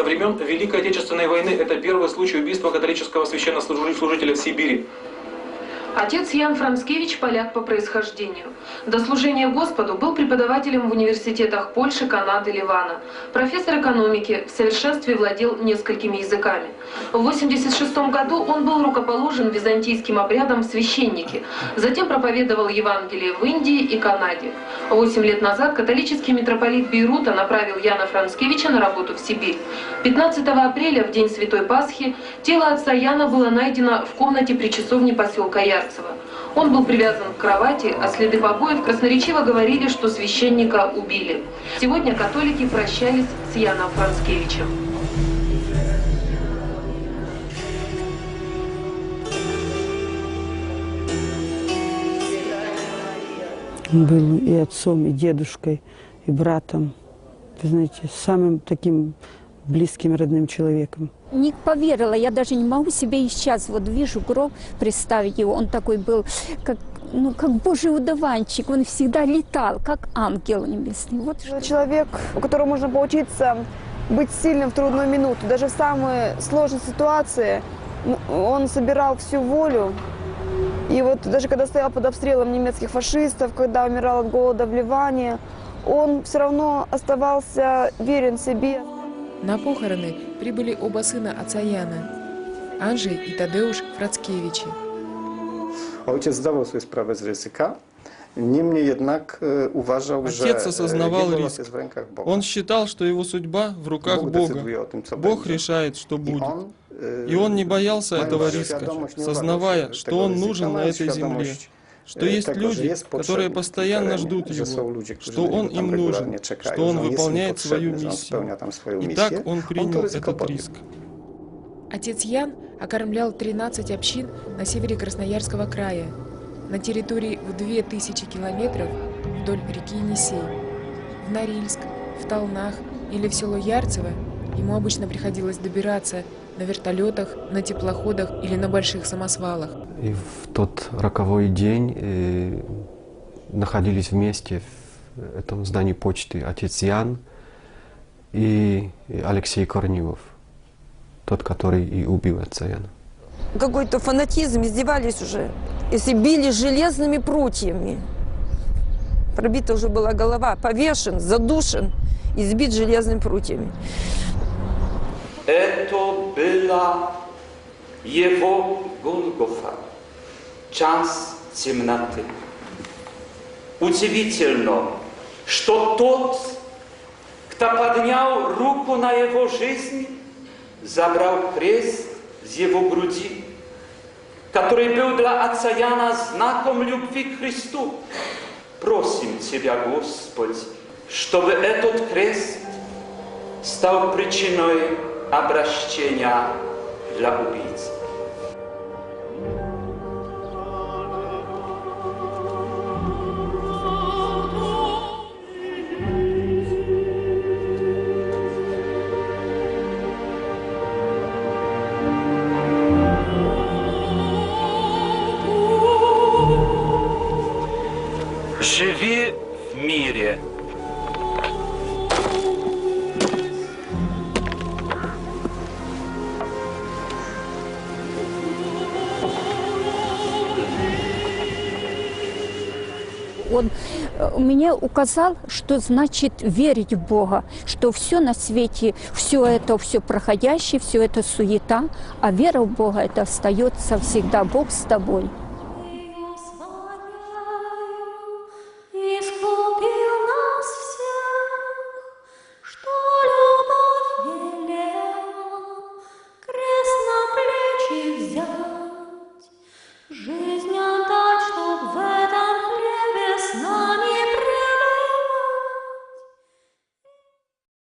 Со времен Великой Отечественной войны это первый случай убийства католического священнослужителя в Сибири. Отец Ян Францкевич – поляк по происхождению. До служения Господу был преподавателем в университетах Польши, Канады, Ливана. Профессор экономики, в совершенстве владел несколькими языками. В 1986 году он был рукоположен византийским обрядом священники. Затем проповедовал Евангелие в Индии и Канаде. Восемь лет назад католический митрополит Бейрута направил Яна Францкевича на работу в Сибирь. 15 апреля, в день Святой Пасхи, тело отца Яна было найдено в комнате при часовне поселка Яр. Ярцева. Он был привязан к кровати, а следы побоев красноречиво говорили, что священника убили. Сегодня католики прощались с Яном Францкевичем. Он был и отцом, и дедушкой, и братом. Вы знаете, самым таким близким, родным человеком. Не поверила, я даже не могу себе и сейчас, вот вижу гроб, представить его, он такой был, как ну, как божий удаванчик, он всегда летал, как ангел небесный. Вот Человек, у которого можно поучиться быть сильным в трудную минуту, даже в самые сложные ситуации, он собирал всю волю. И вот даже когда стоял под обстрелом немецких фашистов, когда умирал от голода в Ливане, он все равно оставался верен себе. На похороны прибыли оба сына отца Яна – Анжей и Тадеуш Фрацкевичи. Ojciec zdawał sobie sprawę z ryzyka, Niemniej jednak uważał, Отец że осознавал jego los риск. jest w rękach Boga. Он считал, что его судьба в руках Бог Бога. tym, Бог będzie. решает, что будет. on, y, И он не боялся этого риска, сознавая, что он нужен на этой земле, что есть люди, которые постоянно ждут его, что он им нужен, что он выполняет свою миссию. И так он принял этот риск. Отец Ян окормлял 13 общин на севере Красноярского края, на территории в 2000 километров вдоль реки Енисей. В Норильск, в Толнах или в село Ярцево ему обычно приходилось добираться на вертолетах, на теплоходах или на больших самосвалах. И в тот роковой день э, находились вместе в этом здании почты отец Ян и Алексей Корнилов, тот, который и убил отца Яна. Какой-то фанатизм, издевались уже. Если били железными прутьями. Пробита уже была голова, повешен, задушен, избит железными прутьями. Это была его Голгофа, час темноты. Удивительно, что тот, кто поднял руку на его жизнь, забрал крест с его груди, который был для отца Яна знаком любви к Христу. Просим Тебя, Господь, чтобы этот крест стал причиной обращения для убийц. Живи в мире. Он э, мне указал, что значит верить в Бога, что все на свете, все это, все проходящее, все это суета, а вера в Бога это остается всегда. Бог с тобой. Жизнь